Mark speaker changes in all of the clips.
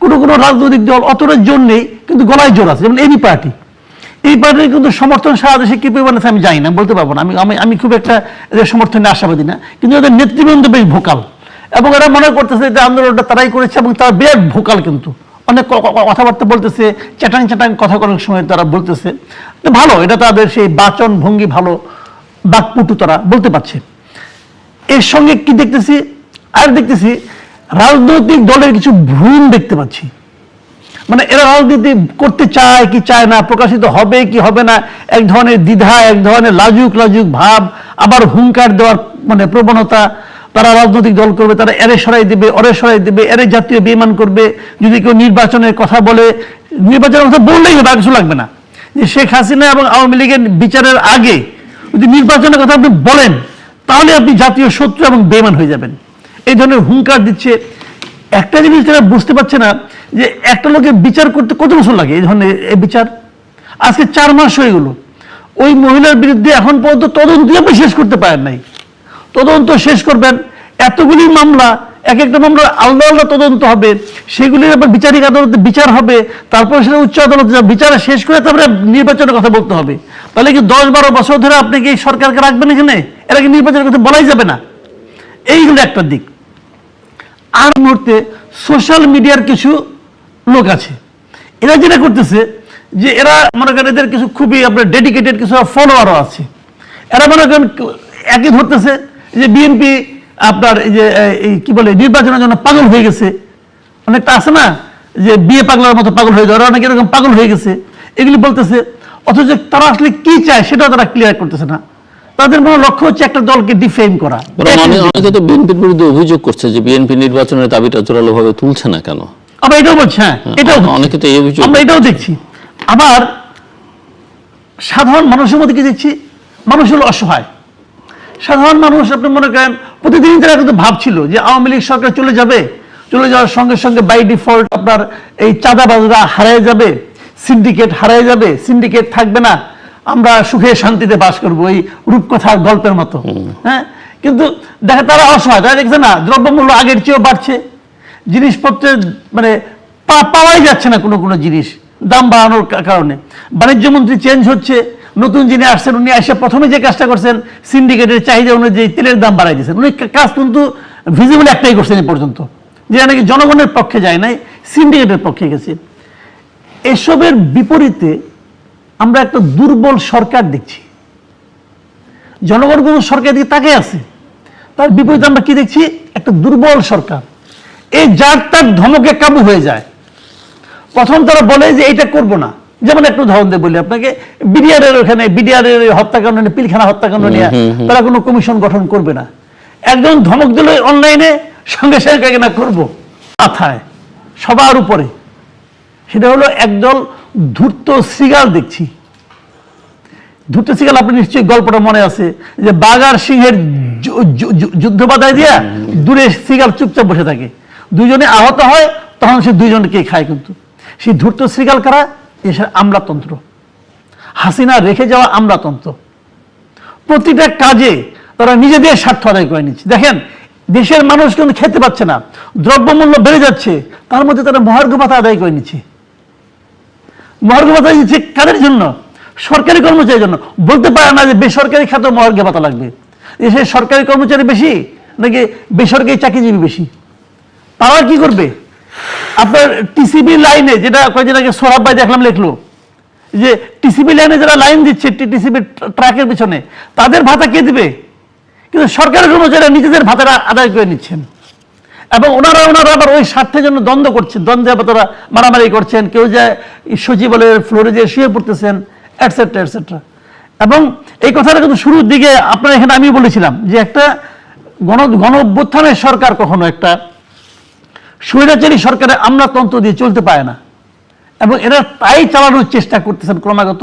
Speaker 1: কোনো কোনো রাজনৈতিক দল অতটা জোর নেই, কিন্তু গলায় জোর আছে, যেমন এবি পার্টি। এই পার্টির কিন্তু সমর্থন সারা দেশে কি পরিমাণ আছে আমি জানি না বলতে পারব না। আমি আমি আমি খুব একটা এদের সমর্থনে আশাবাদী না, কিন্তু এদের নেতৃবৃন্দ বেশ ভোকাল। এবং এরা মনে করতেছে যে আন্দোলনটা তারাই করেছে এবং তারা বিরাট ভোকাল কিন্তু। অনেক কথাবার্তা বলতেছে, চ্যাটাং চ্যাটাং কথা করার সময় তারা বলতেছে। ভালো, এটা তাদের সেই বাচন ভঙ্গি ভালো, বাকপুটু তারা বলতে পারছে। এর সঙ্গে কি দেখতেছি? আর দেখতেছি রাজনৈতিক দলের কিছু ভ্রূণ দেখতে পাচ্ছি। মানে এরা রাজনীতি করতে চায় কি চায় না, প্রকাশিত হবে কি হবে না, এক ধরনের দ্বিধা, এক ধরনের লাজুক লাজুক ভাব, আবার হুঙ্কার দেওয়ার মানে প্রবণতা। তারা রাজনৈতিক দল করবে, তারা এরে সরাই দেবে অরে সরাই দেবে, এরে জাতীয় বেমান করবে। যদি কেউ নির্বাচনের কথা বলে, নির্বাচনের কথা বললেই হবে কিছু লাগবে না। যে শেখ হাসিনা এবং আওয়ামী লীগের বিচারের আগে যদি নির্বাচনের কথা আপনি বলেন, তাহলে আপনি জাতীয় শত্রু এবং বেমান হয়ে যাবেন। এই ধরনের হুঙ্কার দিচ্ছে। একটা জিনিস তারা বুঝতে পারছে না যে একটা লোকের বিচার করতে কত বছর লাগে এই ধরনের বিচার? আজকে চার মাস হয়ে গেল। ওই মহিলার বিরুদ্ধে এখন পর্যন্ত তদন্ত আপনি শেষ করতে পারেন নাই। তদন্ত শেষ করবেন। এতগুলি মামলা, এক একটা মামলা আলাদা আলাদা তদন্ত হবে। সেগুলির আবার বিচারিক আদালতে বিচার হবে। তারপরে সেটা উচ্চ আদালতে। বিচার শেষ করে তারপরে নির্বাচনের কথা বলতে হবে। তাহলে কি দশ বারো বছর ধরে আপনি কি সরকারকে রাখবেন এখানে? এরা কি নির্বাচনের কথা বলাই যাবে না? এইগুলো একটা দিক। আর মুহূর্তে সোশ্যাল মিডিয়ার কিছু লোক আছে। এরা যেটা করতেছে যে এরা মনে করেন এদের কিছু খুবই আপনার ডেডিকেটেড কিছু ফলোয়ারও আছে। এরা মনে করেন একই ধরতেছে যে বিএনপি আপনার এই যে কি বলে, নির্বাচনের জন্য পাগল হয়ে গেছে। অনেকটা আছে না? যে বিয়ে পাগলার মতো পাগল হয়ে যাওয়ার, অনেক এরকম পাগল হয়ে গেছে। এগুলি বলতেছে, অথচ তারা আসলে কি চায় সেটাও তারা ক্লিয়ার করতেছে না। তাদের মনে লক্ষ্য হচ্ছে একটা দলকে ডিফেম করা।
Speaker 2: অনেকে তো বিএনপির বিরুদ্ধে অভিযোগ করছে যে বিএনপি নির্বাচনের দাবিটা জোরালো ভাবে তুলছে না কেন?
Speaker 1: আমরা এটাও বলছি হ্যাঁ এটাও
Speaker 2: অনেকে তো এই অভিযোগ
Speaker 1: আমরা এটাও দেখছি। আবার সাধারণ মানুষের মধ্যে কি দেখছি? মানুষ হলো অসহায়। সাধারণ মানুষ আপনি মনে করেন প্রতিদিন তারা কিন্তু ভাবছিল যে আওয়ামী লীগ সরকার চলে যাবে চলে যাওয়ার সঙ্গে সঙ্গে বাই ডিফল্ট আপনার এই চাঁদাবাজরা হারিয়ে যাবে সিন্ডিকেট হারিয়ে যাবে সিন্ডিকেট থাকবে না। আমরা সুখে শান্তিতে বাস করব এই রূপকথার গল্পের মতো। হ্যাঁ? কিন্তু দেখে তারা অসহায় তারা দেখছে না দ্রব্যমূল্য আগের চেয়েও বাড়ছে। জিনিসপত্রের মানে পাওয়াই যাচ্ছে না কোনো কোনো জিনিস দাম বাড়ানোর কারণে। বাণিজ্য মন্ত্রী চেঞ্জ হচ্ছে নতুন যিনি আসছেন উনি এসে প্রথমে যে কাজটা করছেন সিন্ডিকেটের চাহিদা অনুযায়ী তেলের দাম বাড়াই দিয়েছেন। উনি কাজ কিন্তু ভিজিবল একটাই করছেন এই পর্যন্ত যে নাকি জনগণের পক্ষে যায় নাই সিন্ডিকেটের পক্ষে গেছে। এসবের বিপরীতে আমরা একটা দুর্বল সরকার দেখছি। জনগণ কোনো সরকার দিকে তাকে আছে? তার বিপরীতে আমরা কি দেখছি? একটা দুর্বল সরকার। এই যার তার ধমকে কাবু হয়ে যায়। প্রথম তারা বলে যে এটা করব না। যেমন একটু উদাহরণ দিয়ে বলি আপনাকে বিডিআরের ওখানে বিডিআরের হত্যাকাণ্ড নিয়ে পিলখানা হত্যাকাণ্ড নিয়ে তারা কোনো কমিশন গঠন করবে না। একজন ধমক দিল অনলাইনে সঙ্গে সঙ্গে না করব? মাথায় সবার উপরে। সেটা হলো একদল ধূর্ত শ্রীগাল দেখছি। ধূর্ত শ্রীগাল আপনি নিশ্চয়ই গল্পটা মনে আছে, যে বাঘ আর সিংহের যুদ্ধ বাধায় দিয়া দূরে শ্রীগাল চুপচাপ বসে থাকে। দুজনে আহত হয়, তখন সে দুইজনকে খায় কিন্তু। সেই ধূর্ত শ্রীগাল কারা? এসে আমলাতন্ত্র। হাসিনা রেখে যাওয়া আমলাতন্ত্র। প্রতিটা কাজে তারা নিজেদের স্বার্থ আদায় করে নিচ্ছে। দেখেন, দেশের মানুষ কিন্তু খেতে পাচ্ছে না, দ্রব্যমূল্য বেড়ে যাচ্ছে, তার মধ্যে তারা মহার্ঘ ভাতা আদায় করে নিচ্ছে। মহার্ঘ ভাতা দিচ্ছে কাদের জন্য? সরকারি কর্মচারীর জন্য। বলতে পারে না যে বেসরকারি খাতে মহার্ঘ ভাতা লাগবে। দেশের সরকারি কর্মচারী বেশি নাকি বেসরকারি চাকরিজীবী বেশি? তারা কি করবে? আপনার টিসিবি লাইনে যেটা কয়েকদিন আগে সোহাব ভাই দেখলাম লিখলো, যে টিসিবি লাইনে যারা লাইন দিচ্ছে টিসিবি ট্রাকের পিছনে, তাদের ভাতা কে দিবে? কিন্তু সরকারের কর্মচারীরা নিজেদের ভাতাটা আদায় করে নিচ্ছেন। এবং ওনারা ওনারা আবার ওই স্বার্থের জন্য দ্বন্দ্ব করছেন। দ্বন্দ্বে আবার তারা মারামারি করছেন, কেউ যায় সচিবালয়ের ফ্লোরে যে শুয়ে পড়তেছেন অ্যাটসেট্রা অ্যাটসেট্রা এবং এই কথাটা কিন্তু শুরুর দিকে আপনার এখানে আমি বলেছিলাম যে একটা গণ গণ অভ্যুত্থানের সরকার কখনো একটা স্বৈরাচারী সরকারের আমলাতন্ত্র দিয়ে চলতে পারে না। এবং এরা তাই চালানোর চেষ্টা করতেছেন ক্রমাগত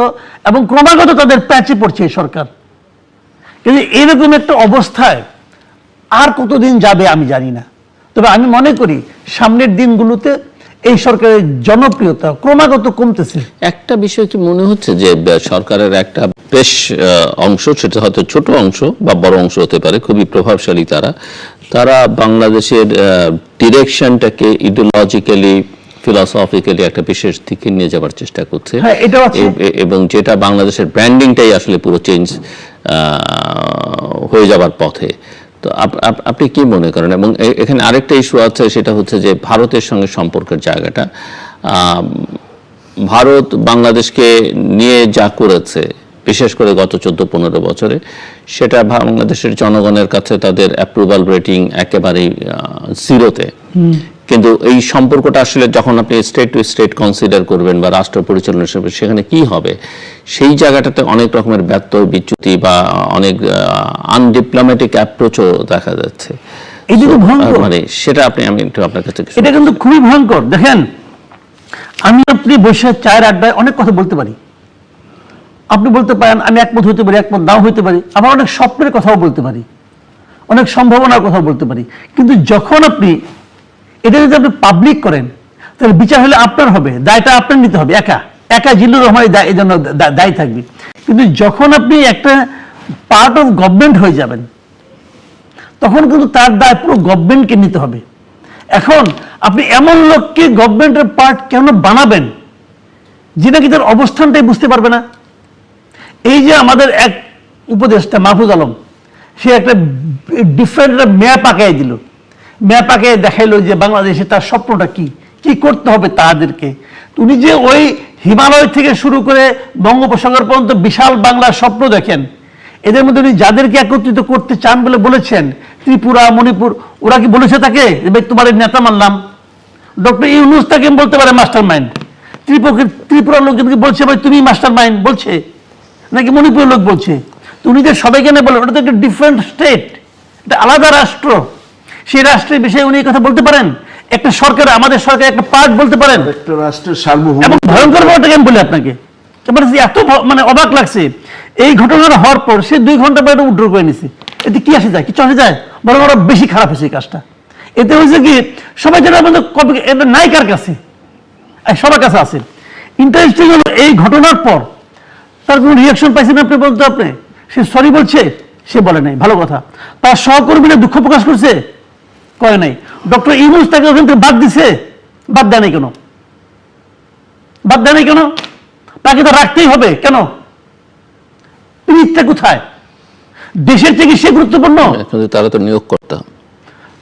Speaker 1: এবং ক্রমাগত তাদের প্যাচে পড়ছে এই সরকার। কিন্তু এরকম একটা অবস্থায় আর কতদিন যাবে আমি জানি না। তবে আমি মনে করি সামনের দিনগুলোতে এই সরকারের জনপ্রিয়তা ক্রমাগত কমতেছে।
Speaker 2: একটা বিষয় কি মনে হচ্ছে যে সরকারের একটা বেশ অংশ সেটা হয়তো ছোট অংশ বা বড় অংশ হতে পারে খুবই প্রভাবশালী তারা তারা বাংলাদেশের ডিরেকশনটাকে ইডিওলজিক্যালি ফিলসফিক্যালি একটা বিশেষ দিকে নিয়ে যাবার চেষ্টা করছে।
Speaker 1: হ্যাঁ,
Speaker 2: এবং যেটা বাংলাদেশের ব্র্যান্ডিংটাই আসলে পুরো চেঞ্জ হয়ে যাবার পথে। তো আপ- আপ- আপনি কি মনে করেন? এবং এখানে আরেকটা ইস্যু আছে, সেটা হচ্ছে যে ভারতের সঙ্গে সম্পর্কের জায়গাটা। ভারত বাংলাদেশকে নিয়ে যা করেছে, বিশেষ করে গত চোদ্দ পনেরো বছরে, সেটা বাংলাদেশের জনগণের কাছে তাদের অ্যাপ্রুভাল রেটিং একেবারেই জিরোতে কিন্তু এই সম্পর্কটা আসলে যখন আপনি স্টেট টু স্টেট কনসিডার করবেন বা রাষ্ট্র পরিচালনা হিসেবে সেখানে কি হবে? সেই জায়গাটাতে অনেক রকমের ব্যত্যয় বিচ্যুতি বা অনেক আনডিপ্লোম্যাটিক অ্যাপ্রোচও দেখা যাচ্ছে।
Speaker 1: এটা তো ভয়ঙ্কর।
Speaker 2: মানে সেটা আপনি আমি একটু আপনার কাছে
Speaker 1: এটা কিন্তু খুবই ভয়ঙ্কর। দেখেন আমি আপনি বসে চায়ের আড্ডায় অনেক কথা বলতে পারি। আপনি বলতে পারেন আমি একমত হতে পারি একমত নাও হতে পারি। আবার অনেক স্বপ্নের কথাও বলতে পারি। অনেক সম্ভাবনার কথাও বলতে পারি। কিন্তু যখন আপনি এটা যদি আপনি পাবলিক করেন, তাহলে বিচার হলে আপনার হবে, দায়টা আপনার নিতে হবে, একা। একা জিল্লুর রহমান দায় এই জন্য দায়ী থাকবে। কিন্তু যখন আপনি একটা পার্ট অফ গভর্নমেন্ট হয়ে যাবেন, তখন কিন্তু তার দায় পুরো গভর্নমেন্টকে নিতে হবে। এখন আপনি এমন লোককে গভর্নমেন্টের পার্ট কেন বানাবেন যেটা কি তার অবস্থানটাই বুঝতে পারবে না? এই যে আমাদের এক উপদেষ্টা, মাহফুজ আলম, সে একটা ডিফারেন্ট একটা ম্যাপ আঁকাই দিল। ম্যাপ আঁকে দেখাইলো যে বাংলাদেশে তার স্বপ্নটা কি? কি করতে হবে তাদেরকে? উনি যে ওই হিমালয় থেকে শুরু করে বঙ্গোপসাগর পর্যন্ত বিশাল বাংলার স্বপ্ন দেখেন। এদের মধ্যে উনি যাদেরকে একত্রিত করতে চান বলে বলেছেন, ত্রিপুরা, মণিপুর, ওরা কি বলেছে তাকে? তোমার নেতা মানলাম। ডক্টর ইউনুস তাকে বলতে পারে মাস্টার মাইন্ড ত্রিপুরা ত্রিপুরার লোকজনকে বলছে, ভাই তুমি মাস্টার মাইন্ড বলছে। নাকি মণিপুরের লোক বলছে? উনি যে সবাইকে না বলেন, ওটা তো একটা ডিফারেন্ট স্টেট এটা আলাদা রাষ্ট্র। সেই রাষ্ট্রের বিষয়ে উনি কথা বলতে পারেন? একটা সরকার আমাদের সরকার একটা পার্ট বলতে পারেন?
Speaker 3: একটা রাষ্ট্রের সার্বভৌম।
Speaker 1: এবং ভয়ঙ্কর ব্যাপারটাকে আমি বলি আপনাকে। এত মানে অবাক লাগছে। এই ঘটনাটা হওয়ার পর সে দুই ঘণ্টা পরে উড্র করে নিছে। এতে কি আসে যায়? কিছু আসে যায়? বরং আরও বেশি খারাপ হয়েছে এই কাজটা। এতে হয়েছে কি সবাই যেটা আমাদের কপি এটা নাই কার কাছে সবার কাছে আছে। ইন্টারেস্টিং হলো এই ঘটনার পর। তার কোনো রিয়াকশন পাইছেন আপনি বলতে আপনি? সে সরি বলছে সে বলে নাই। ভালো কথা। তার সহকর্মীরা দুঃখ প্রকাশ করছে করে নাই? ডক্টর ইউনুস তাকে ওখান থেকে বাদ দিছে? বাদ দেয় নাই কেন? বাদ দেয় নাই কেন? তাকে তো রাখতেই হবে কেন? পিরিতটা কোথায়? দেশের থেকে সে গুরুত্বপূর্ণ?
Speaker 2: তারা তো নিয়োগ করতাম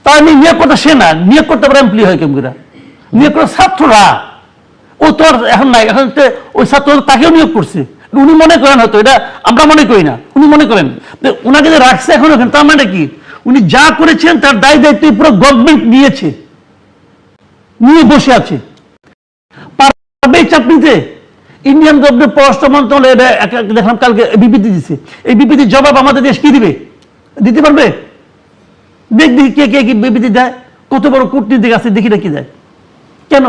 Speaker 1: তা আমি নিয়োগ করতে সে না নিয়োগ করতে পারে এমপ্লয় হয় কেমন নিয়োগ করে ছাত্ররা। ও তো আর এখন নাই এখন ওই ছাত্র তাকেও নিয়োগ করছে। উনি মনে করেন হয়তো এটা আমরা মনে করি না উনি মনে করেন। ওনাকে যে রাখছে এখন ওখানে তার মানে কি? উনি যা করেছেন, তার দায় দায়িত্ব পুরো গভর্নমেন্ট নিয়েছে। নিয়ে বসে আছে। চাকরিতে ইন্ডিয়ান গভর্নমেন্ট পররাষ্ট্র মন্ত্রণালয় দেখলাম, কালকে বিবৃতি দিচ্ছে এই বিবৃতির জবাব আমাদের দেশ কি দিবে? দিতে পারবে? দেখ, দেখি কে কে, কি বিবৃতি দেয়। কত বড় কূটনীতিক আছে, দেখি না কি দেয়। কেন?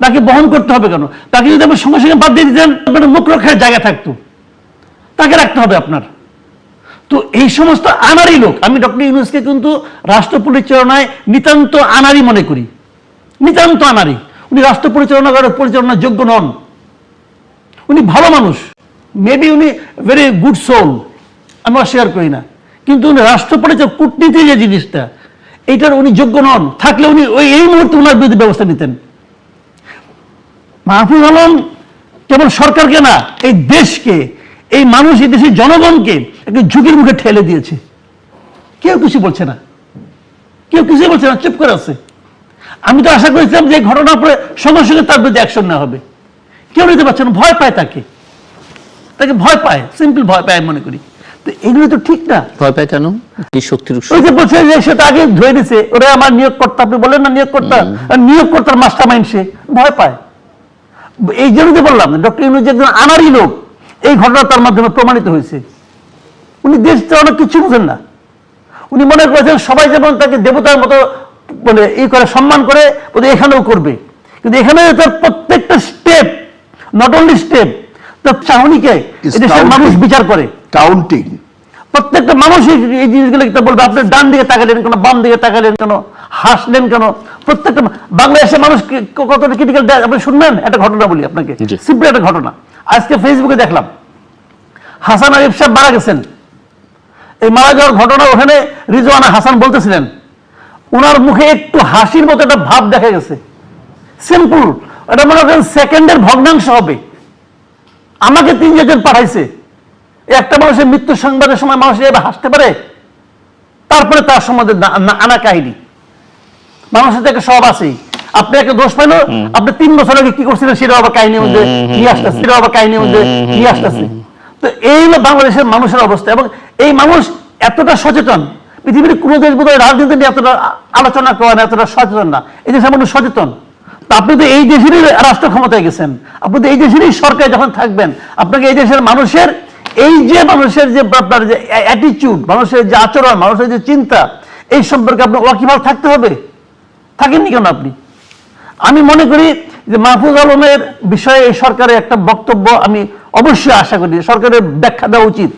Speaker 1: তাকে বহন করতে হবে কেন? তাকে যদি আপনি সঙ্গে সঙ্গে বাদ দিয়ে দিতেন, আপনার মুখ রক্ষার জায়গা থাকতো। তাকে রাখতে হবে আপনার। তো এই সমস্ত আনারি লোক। আমি ডক্টর ইউনুসকে কিন্তু রাষ্ট্র পরিচালনায় নিতান্ত আনারি মনে করি। নিতান্ত আনারি উনি রাষ্ট্র পরিচালনা করার পরিচালনার যোগ্য নন। উনি ভালো মানুষ। মেবি উনি ভেরি গুড সোল আমি অস্বীকার করি না। কিন্তু উনি রাষ্ট্র পরিচালক কূটনীতি যে জিনিসটা, এইটার উনি যোগ্য নন। থাকলে উনি ওই এই মুহূর্তে ওনার বিরুদ্ধে ব্যবস্থা নিতেন। মাহফুজ আলম কেবল সরকারকে না, এই দেশকে এই মানুষ এই দেশের জনগণকে একটা ঝুঁকির মুখে ঠেলে দিয়েছে। কেউ কিছু বলছে না। কেউ কিছু বলছে না চুপ করে আছে। আমি তো আশা করেছিলাম যে ঘটনার পরে সঙ্গে সঙ্গে তার বিরুদ্ধে অ্যাকশন নেওয়া হবে। কেউ নিতে পারছে না ভয় পায় তাকে। তাকে ভয় পায় সিম্পল ভয় পায় মনে করি। তো এগুলো তো ঠিক না।
Speaker 2: ভয় পায় কেন? কি শক্তির উৎস?
Speaker 1: ওই যে বলছে যে সেটা আগে ধরে দিছে ওরা আমার নিয়োগ করতে আপনি বলেন না নিয়োগ করতে নিয়োগ করতার মাস্টার মাইন্ড সে। ভয় পায়। এই জন্য যে বললাম ডক্টর ইউনুস যে একজন আনারি লোক এই ঘটনা তার মাধ্যমে প্রমাণিত হয়েছে। উনি দেশটা অনেক কিছু বুঝেন না। উনি মনে করেছেন সবাই যেমন তাকে দেবতার মতো মানে এই করে সম্মান করে এখানেও করবে। কিন্তু এখানে তার প্রত্যেকটা স্টেপ নট অনলি স্টেপ তার চাহনিকে এদেশের মানুষ বিচার করে।
Speaker 3: কাউন্টিং
Speaker 1: প্রত্যেকটা মানুষ এই- এই জিনিসগুলো বলবে আপনি ডান দিকে তাকালেন কেন বাম দিকে তাকালেন কেন হাসলেন কেন প্রত্যেকটা বাংলাদেশের মানুষ কতটা ক্রিটিক্যাল আপনি শুনবেন? একটা ঘটনা বলি আপনাকে। সিম্পল একটা ঘটনা। আজকে ফেসবুকে দেখলাম হাসান আরিফ সাহেব মারা গেছেন। এই মারা যাওয়ার ঘটনা ওখানে রিজওয়ানা হাসান বলতেছিলেন ওনার মুখে একটু হাসির মতো একটা ভাব দেখা গেছে। সিম্পল এটা মনে করেন সেকেন্ডের ভগ্নাংশ হবে। আমাকে তিন জন পাঠাইছে একটা মানুষের মৃত্যু সংবাদের সময় মানুষ এভাবে হাসতে পারে? তারপরে তার সম্বন্ধে আনা কাহিনী। মানুষের থেকে সব আছেই। আপনি একটা দোষ পাইলো আপনি তিন বছর আগে কি করছিলেন সেটা আবার কাহিনীর মধ্যে নিয়ে আসতেছে সেটা আবার কাহিনীর মধ্যে নিয়ে আসতেছে। তো এই হলো বাংলাদেশের মানুষের অবস্থা এবং এই মানুষ এতটা সচেতন পৃথিবীর কোন দেশ বোধহয় রাজনীতি নিয়ে এতটা আলোচনা করে না এতটা সচেতন না এই দেশের মানুষ সচেতন। আপনি তো এই দেশেরই রাষ্ট্র ক্ষমতায় গেছেন আপনি তো এই দেশেরই সরকার যখন থাকবেন আপনাকে এই দেশের মানুষের এই যে মানুষের যে আপনার যে অ্যাটিটিউড মানুষের যে আচরণ মানুষের যে চিন্তা এই সম্পর্কে আপনার ওয়াকিবহাল থাকতে হবে। থাকেননি কেন আপনি? আমি মনে করি যে মাহফুজ আলমের বিষয়ে এই সরকারের একটা বক্তব্য আমি অবশ্যই আশা করি সরকারের ব্যাখ্যা দেওয়া উচিত।